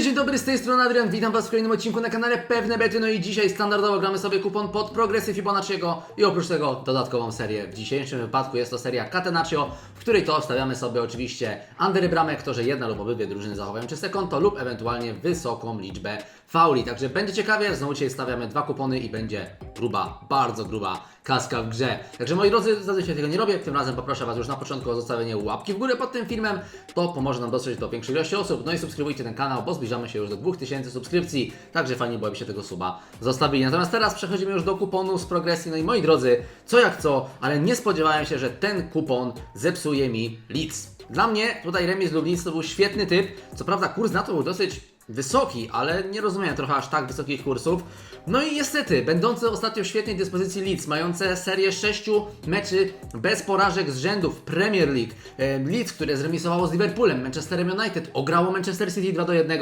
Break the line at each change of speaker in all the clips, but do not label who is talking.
Cześć, dzień dobry, z tej strony Adrian, witam Was w kolejnym odcinku na kanale Pewne Bety, no i dzisiaj standardowo gramy sobie kupon pod progresy Fibonacciego i oprócz tego dodatkową serię. W dzisiejszym wypadku jest to seria Catenaccio, w której to stawiamy sobie oczywiście undery bramek, to że jedna lub obydwie drużyny zachowają czyste konto lub ewentualnie wysoką liczbę fauli. Także będzie ciekawie, znowu dzisiaj stawiamy dwa kupony i będzie gruba, bardzo gruba kaska w grze. Także moi drodzy, zazwyczaj tego nie robię, tym razem poproszę Was już na początku o zostawienie łapki w górę pod tym filmem, to pomoże nam dotrzeć do większej ilości osób, no i subskrybujcie ten kanał, bo zbliżamy się już do 2000 subskrypcji, także fajnie byłoby się tego suba zostawili. Natomiast teraz przechodzimy już do kuponu z progresji, no i moi drodzy, co jak co, ale nie spodziewałem się, że ten kupon zepsuje mi Leeds. Dla mnie tutaj remis lub Leeds to był świetny typ, co prawda kurs na to był dosyć wysoki, ale nie rozumiem trochę aż tak wysokich kursów. No i niestety, będące ostatnio w świetnej dyspozycji Leeds, mające serię 6 meczy bez porażek z rzędu w Premier League, e, Leeds, które zremisowało z Liverpoolem, Manchesterem United, ograło Manchester City 2 do 1,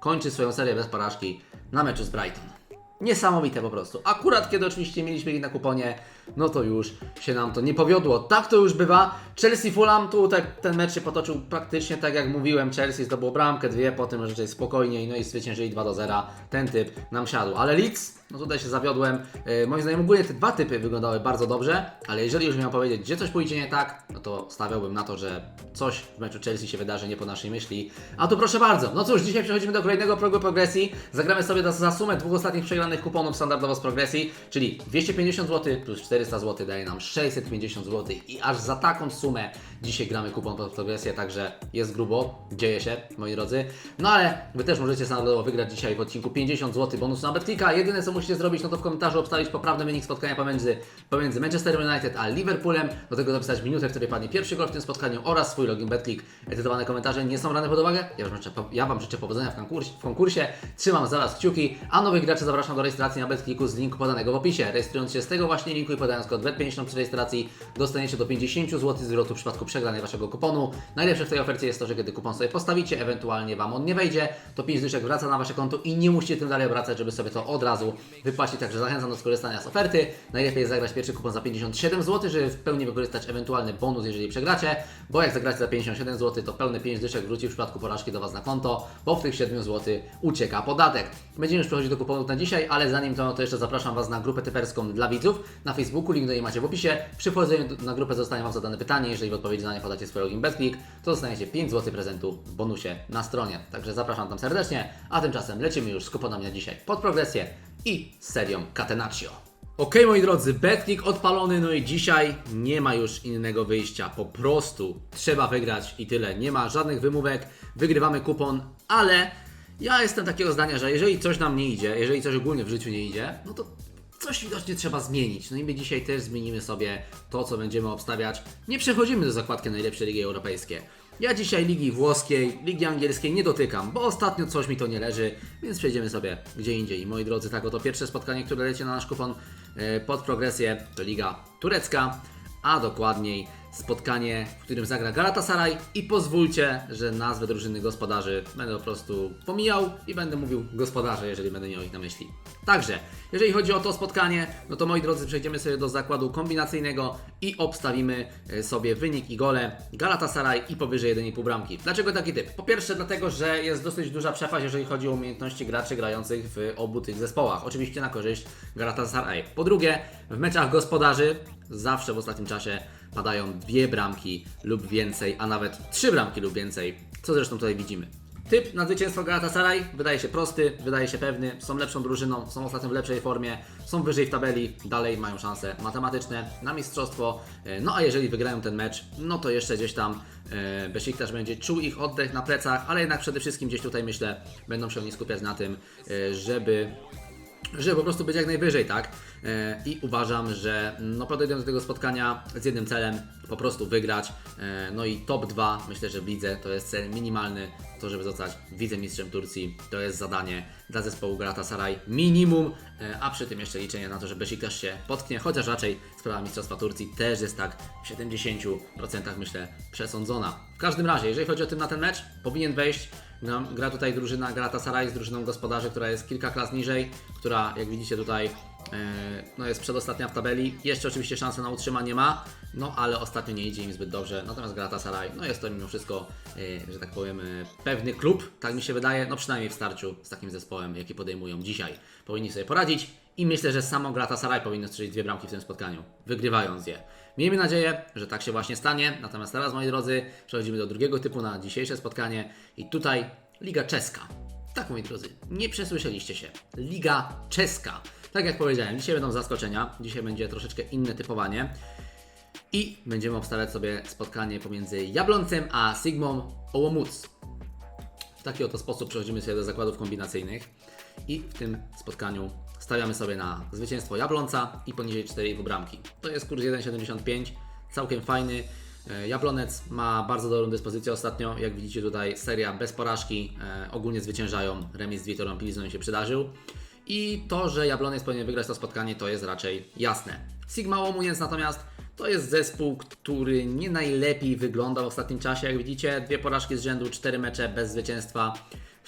kończy swoją serię bez porażki na meczu z Brighton. Niesamowite po prostu. Akurat kiedy oczywiście mieliśmy ich na kuponie, no to już się nam to nie powiodło. Tak to już bywa. Chelsea Fulham, tu tak, ten mecz się potoczył praktycznie tak jak mówiłem. Chelsea zdobył bramkę, dwie, potem raczej spokojniej, no i zwyciężyli 2 do 0. Ten typ nam siadł. Ale Leeds, no tutaj się zawiodłem. Yy, moim zdaniem ogólnie te dwa typy wyglądały bardzo dobrze, ale jeżeli już miałem powiedzieć, gdzie coś pójdzie nie tak, no to stawiałbym na to, że coś w meczu Chelsea się wydarzy nie po naszej myśli. A tu proszę bardzo. No cóż, dzisiaj przechodzimy do kolejnego progu progresji. Zagramy sobie za, za sumę dwóch ostatnich przegranych kuponów standardowo z progresji, czyli 250 zł plus 400 zł daje nam 650 zł i aż za taką sumę dzisiaj gramy kupon pod progresję, także jest grubo, dzieje się, moi drodzy. No ale Wy też możecie standardowo wygrać dzisiaj w odcinku 50 zł bonusu na Betclicka. Jedyne co musicie zrobić, no to w komentarzu obstawić poprawny wynik spotkania pomiędzy, pomiędzy Manchester United a Liverpoolem. Do tego zapisać minutę, w której padnie pierwszy gol w tym spotkaniu oraz swój login Betclick. Edytowane komentarze nie są brane pod uwagę. Ja Wam życzę, ja wam życzę powodzenia w konkursie, w konkursie. Trzymam za Was kciuki, a nowych graczy zapraszam do rejestracji na Betclicku z linku podanego w opisie. Rejestrując się z tego właśnie linku i podając kod BET50 przy rejestracji, dostaniecie do 50 zł zwrotu w przypadku przegranej Waszego kuponu. Najlepsze w tej ofercie jest to, że kiedy kupon sobie postawicie, ewentualnie Wam on nie wejdzie, to 5 dyszek wraca na Wasze konto i nie musicie tym dalej wracać, żeby sobie to od razu wypłacić. Także zachęcam do skorzystania z oferty. Najlepiej jest zagrać pierwszy kupon za 57 zł, żeby w pełni wykorzystać ewentualny bonus, jeżeli przegracie, bo jak zagracie za 57 zł, to pełne 5 dyszek wróci w przypadku porażki do Was na konto, bo w tych 7 zł ucieka podatek. Będziemy już przechodzić do kuponów na dzisiaj, ale zanim to, to jeszcze zapraszam Was na grupę typerską dla widzów na Facebooku, link do niej macie w opisie. Przy wchodzeniu na grupę zostanie Wam zadane pytanie, jeżeli w odpowiedzi na nie podacie swój login BetClick, to dostaniecie 5 zł prezentu w bonusie na stronie. Także zapraszam tam serdecznie, a tymczasem lecimy już z kuponami na dzisiaj pod progresję i serią Catenaccio. Ok, moi drodzy, betnik odpalony, no i dzisiaj nie ma już innego wyjścia. Po prostu trzeba wygrać i tyle. Nie ma żadnych wymówek, wygrywamy kupon, ale ja jestem takiego zdania, że jeżeli coś nam nie idzie, jeżeli coś ogólnie w życiu nie idzie, no to coś widocznie trzeba zmienić. No i my dzisiaj też zmienimy sobie to, co będziemy obstawiać. Nie przechodzimy do zakładki najlepsze ligi europejskie. Ja dzisiaj ligi włoskiej, ligi angielskiej nie dotykam, bo ostatnio coś mi to nie leży, więc przejdziemy sobie gdzie indziej. I moi drodzy, tak oto pierwsze spotkanie, które leci na nasz kupon e, pod progresję, to liga turecka, a dokładniej spotkanie, w którym zagra Galatasaray i pozwólcie, że nazwę drużyny gospodarzy będę po prostu pomijał i będę mówił gospodarze, jeżeli będę miał ich na myśli. Także, jeżeli chodzi o to spotkanie, no to moi drodzy, przejdziemy sobie do zakładu kombinacyjnego i obstawimy e, sobie wynik i gole Galatasaray i powyżej 1,5 bramki. Dlaczego taki typ? Po pierwsze dlatego, że jest dosyć duża przepaść, jeżeli chodzi o umiejętności graczy grających w obu tych zespołach. Oczywiście na korzyść Galatasaray. Po drugie, w meczach gospodarzy zawsze w ostatnim czasie padają dwie bramki lub więcej, a nawet trzy bramki lub więcej, co zresztą tutaj widzimy. Typ na zwycięstwo Galatasaray wydaje się prosty, wydaje się pewny, są lepszą drużyną, są ostatnio w lepszej formie, są wyżej w tabeli, dalej mają szanse matematyczne na mistrzostwo. E, No a jeżeli wygrają ten mecz, no to jeszcze gdzieś tam e, Besiktas będzie czuł ich oddech na plecach, ale jednak przede wszystkim gdzieś tutaj myślę będą się oni skupiać na tym, e, żeby żeby po prostu być jak najwyżej, tak? E, I uważam, że no podejdę do tego spotkania z jednym celem, po prostu wygrać. E, no i top 2, myślę, że w lidze to jest cel minimalny, to żeby zostać wicemistrzem Turcji, to jest zadanie dla zespołu Galatasaray minimum, e, a przy tym jeszcze liczenie na to, że Besiktas się potknie, chociaż raczej sprawa mistrzostwa Turcji też jest tak w 70% myślę przesądzona. W każdym razie, jeżeli chodzi o tym na ten mecz, powinien wejść Gra, gra tutaj drużyna Galatasaray z drużyną gospodarzy, która jest kilka klas niżej, która jak widzicie tutaj e, no jest przedostatnia w tabeli. Jeszcze oczywiście szansę na utrzymanie ma, no ale ostatnio nie idzie im zbyt dobrze. Natomiast Galatasaray, no jest to mimo wszystko, e, że tak powiem, e, pewny klub, tak mi się wydaje, no przynajmniej w starciu z takim zespołem, jaki podejmują dzisiaj. Powinni sobie poradzić i myślę, że samo Galatasaray powinno strzelić dwie bramki w tym spotkaniu, wygrywając je. Miejmy nadzieję, że tak się właśnie stanie. Natomiast teraz, moi drodzy, przechodzimy do drugiego typu na dzisiejsze spotkanie. I tutaj Liga Czeska. Tak, moi drodzy, nie przesłyszeliście się. Liga Czeska. Tak jak powiedziałem, dzisiaj będą zaskoczenia. Dzisiaj będzie troszeczkę inne typowanie. I będziemy obstawiać sobie spotkanie pomiędzy Jabloncem a Sigmą Ołomuc. W taki oto sposób przechodzimy sobie do zakładów kombinacyjnych i w tym spotkaniu stawiamy sobie na zwycięstwo Jablonca i poniżej 4,5 bramki. To jest kurs 1,75, całkiem fajny. E, Jablonec ma bardzo dobrą dyspozycję ostatnio, jak widzicie tutaj seria bez porażki, e, ogólnie zwyciężają, remis z Witorą Pilzną się przydarzył. I to, że Jablonec powinien wygrać to spotkanie, to jest raczej jasne. Sigma Łomuniec natomiast to jest zespół, który nie najlepiej wygląda w ostatnim czasie. Jak widzicie, dwie porażki z rzędu, cztery mecze bez zwycięstwa.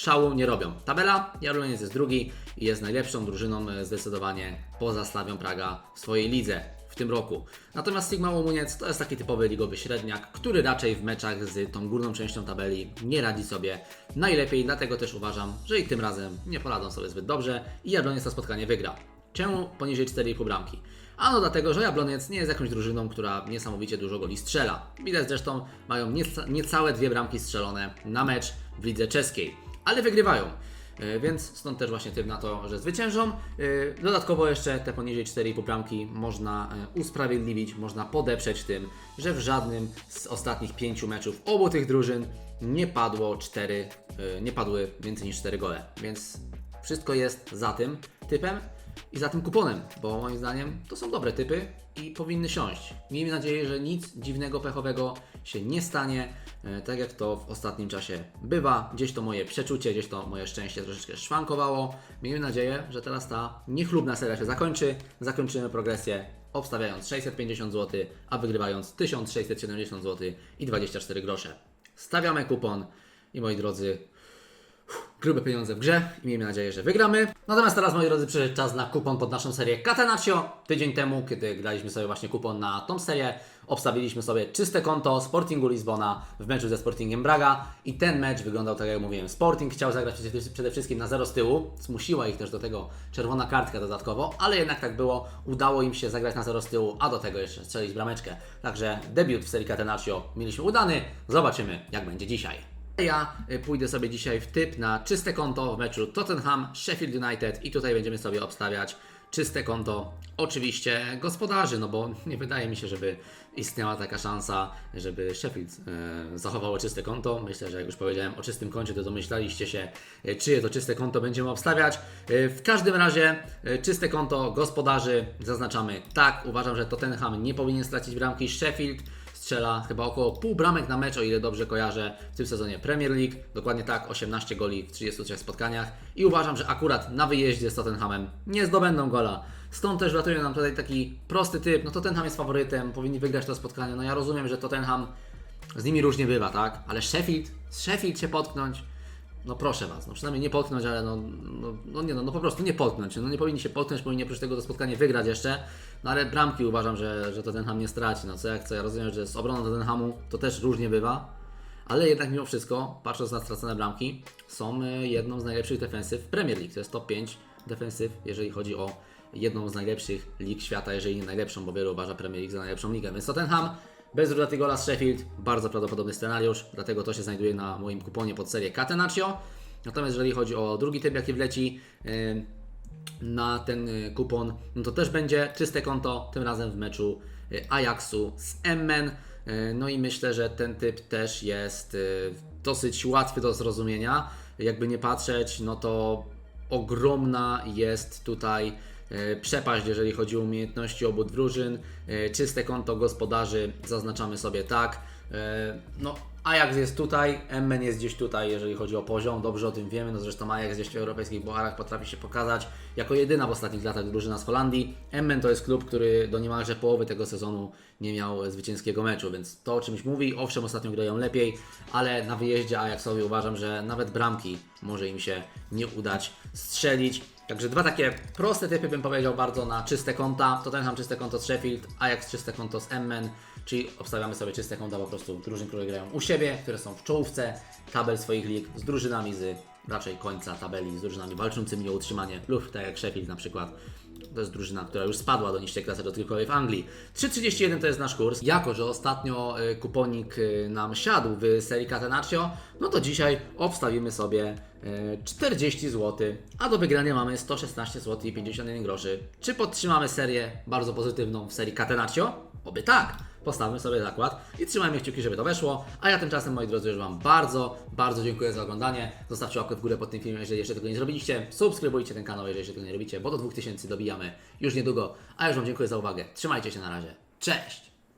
Szału nie robią. Tabela, Jabloniec jest drugi i jest najlepszą drużyną e, zdecydowanie poza Slawią Praga w swojej lidze w tym roku. Natomiast Sigma Łomuniec to jest taki typowy ligowy średniak, który raczej w meczach z tą górną częścią tabeli nie radzi sobie najlepiej, dlatego też uważam, że i tym razem nie poradzą sobie zbyt dobrze i Jabloniec to spotkanie wygra. Czemu poniżej 4,5 bramki? Ano dlatego, że Jabloniec nie jest jakąś drużyną, która niesamowicie dużo goli strzela. Widać zresztą, mają nieca, niecałe dwie bramki strzelone na mecz w lidze czeskiej, ale wygrywają. E, Więc stąd też właśnie typ na to, że zwyciężą. E, Dodatkowo jeszcze te poniżej 4,5 bramki można e, usprawiedliwić, można podeprzeć tym, że w żadnym z ostatnich pięciu meczów obu tych drużyn nie padło 4, nie padły więcej niż 4 gole. Więc wszystko jest za tym typem i za tym kuponem, bo moim zdaniem to są dobre typy i powinny siąść. Miejmy nadzieję, że nic dziwnego, pechowego się nie stanie, e, tak jak to w ostatnim czasie bywa. Gdzieś to moje przeczucie, gdzieś to moje szczęście troszeczkę szwankowało. Miejmy nadzieję, że teraz ta niechlubna seria się zakończy. Zakończymy progresję obstawiając 650 zł, a wygrywając 1670 zł i 24 grosze. Stawiamy kupon i moi drodzy, grube pieniądze w grze i miejmy nadzieję, że wygramy. Natomiast teraz, moi drodzy, przyszedł czas na kupon pod naszą serię Catenaccio. Tydzień temu, kiedy graliśmy sobie właśnie kupon na tą serię, obstawiliśmy sobie czyste konto Sportingu Lizbona w meczu ze Sportingiem Braga i ten mecz wyglądał tak, jak mówiłem. Sporting chciał zagrać przede- wszystkim na zero z tyłu, zmusiła ich też do tego czerwona kartka dodatkowo, ale jednak tak było, udało im się zagrać na zero z tyłu, a do tego jeszcze strzelić brameczkę. Także debiut w serii Catenaccio mieliśmy udany, zobaczymy jak będzie dzisiaj. Ja y, pójdę sobie dzisiaj w typ na czyste konto w meczu Tottenham Sheffield United i tutaj będziemy sobie obstawiać czyste konto oczywiście gospodarzy, no bo nie wydaje mi się, żeby istniała taka szansa, żeby Sheffield e, zachowało czyste konto. Myślę, że jak już powiedziałem o czystym koncie, to domyślaliście się, e, czyje to czyste konto będziemy obstawiać. E, w każdym razie e, czyste konto gospodarzy zaznaczamy tak. Uważam, że Tottenham nie powinien stracić bramki. Sheffield strzela chyba około pół bramek na mecz, o ile dobrze kojarzę, w tym sezonie Premier League. Dokładnie tak, 18 goli w 33 spotkaniach. I uważam, że akurat na wyjeździe z Tottenhamem nie zdobędą gola. Stąd też latuje nam tutaj taki prosty typ. No Tottenham jest faworytem, powinni wygrać to spotkanie. No ja rozumiem, że Tottenham z nimi różnie bywa, tak? Ale Sheffield, z Sheffield się potknąć, no proszę Was, no przynajmniej nie potknąć, ale no, no, no nie no, no po prostu nie potknąć, no nie powinni się potknąć, powinni oprócz tego to spotkanie wygrać jeszcze, no ale bramki uważam, że, że Tottenham nie straci, no co jak co, ja rozumiem, że z obroną Tottenhamu to też różnie bywa, ale jednak mimo wszystko, patrząc na stracone bramki, są y, jedną z najlepszych defensyw w Premier League, to jest top 5 defensyw, jeżeli chodzi o jedną z najlepszych lig świata, jeżeli nie najlepszą, bo wielu uważa Premier League za najlepszą ligę, więc Tottenham bez Rudaty gola Sheffield, bardzo prawdopodobny scenariusz, dlatego to się znajduje na moim kuponie pod serię Catenaccio. Natomiast jeżeli chodzi o drugi typ, jaki wleci yy, na ten y, kupon, no to też będzie czyste konto, tym razem w meczu y, Ajaxu z Emmen. Y, No i myślę, że ten typ też jest y, dosyć łatwy do zrozumienia. Jakby nie patrzeć, no to ogromna jest tutaj przepaść, jeżeli chodzi o umiejętności obu drużyn. E, Czyste konto gospodarzy zaznaczamy sobie tak. E, No, Ajax jest tutaj, Emmen jest gdzieś tutaj, jeżeli chodzi o poziom, dobrze o tym wiemy, no zresztą Ajax gdzieś w europejskich boarach potrafi się pokazać jako jedyna w ostatnich latach drużyna z Holandii. Emmen to jest klub, który do niemalże połowy tego sezonu nie miał zwycięskiego meczu, więc to o czymś mówi. Owszem, ostatnio grają lepiej, ale na wyjeździe Ajaxowi uważam, że nawet bramki może im się nie udać strzelić. Także dwa takie proste typy bym powiedział bardzo na czyste konta. Tottenham czyste konto z Sheffield, Ajax czyste konto z Emmen, czyli obstawiamy sobie czyste konta po prostu drużyn, które grają u siebie, które są w czołówce tabel swoich lig z drużynami z raczej końca tabeli, z drużynami walczącymi o utrzymanie lub tak jak Sheffield na przykład. To jest drużyna, która już spadła do niższej klasy rozgrywkowej w Anglii. 3,31 to jest nasz kurs. Jako, że ostatnio y, kuponik y, nam siadł w serii Catenaccio, no to dzisiaj obstawimy sobie y, 40 zł, a do wygrania mamy 116 zł i 51 groszy. Czy podtrzymamy serię bardzo pozytywną w serii Catenaccio? Oby tak. Postawmy sobie zakład i trzymajmy kciuki, żeby to weszło. A ja tymczasem, moi drodzy, już Wam bardzo, bardzo dziękuję za oglądanie. Zostawcie łapkę w górę pod tym filmem, jeżeli jeszcze tego nie zrobiliście. Subskrybujcie ten kanał, jeżeli jeszcze tego nie robicie, bo do 2000 dobijamy już niedługo. A już Wam dziękuję za uwagę. Trzymajcie się na razie. Cześć!